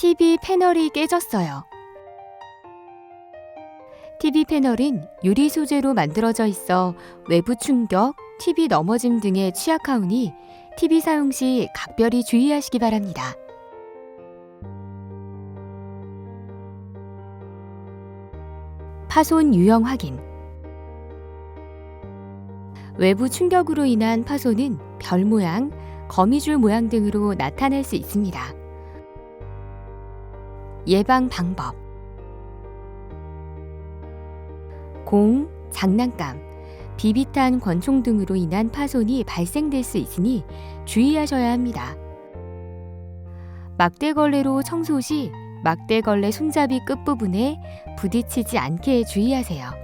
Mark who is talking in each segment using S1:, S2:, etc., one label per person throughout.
S1: TV 패널이 깨졌어요. TV 패널은 유리 소재로 만들어져 있어 외부 충격, TV 넘어짐 등에 취약하오니 TV 사용 시 각별히 주의하시기 바랍니다. 파손 유형 확인 외부 충격으로 인한 파손은 별 모양, 거미줄 모양 등으로 나타날 수 있습니다. 예방 방법 공, 장난감, 비비탄 권총 등으로 인한 파손이 발생될 수 있으니 주의하셔야 합니다. 막대걸레로 청소 시 막대걸레 손잡이 끝부분에 부딪히지 않게 주의하세요.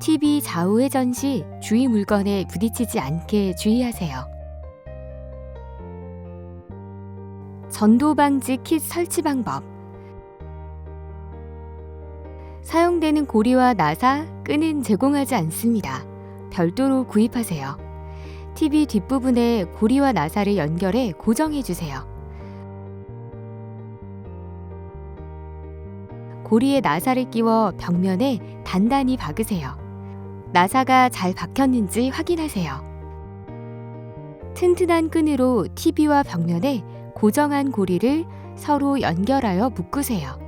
S1: TV 좌우 회전 시 주위 물건에 부딪히지 않게 주의하세요. 전도 방지 킷 설치 방법 사용되는 고리와 나사, 끈은 제공하지 않습니다. 별도로 구입하세요. TV 뒷부분에 고리와 나사를 연결해 고정해 주세요. 고리에 나사를 끼워 벽면에 단단히 박으세요. 나사가 잘 박혔는지 확인하세요. 튼튼한 끈으로 TV와 벽면에 고정한 고리를 서로 연결하여 묶으세요.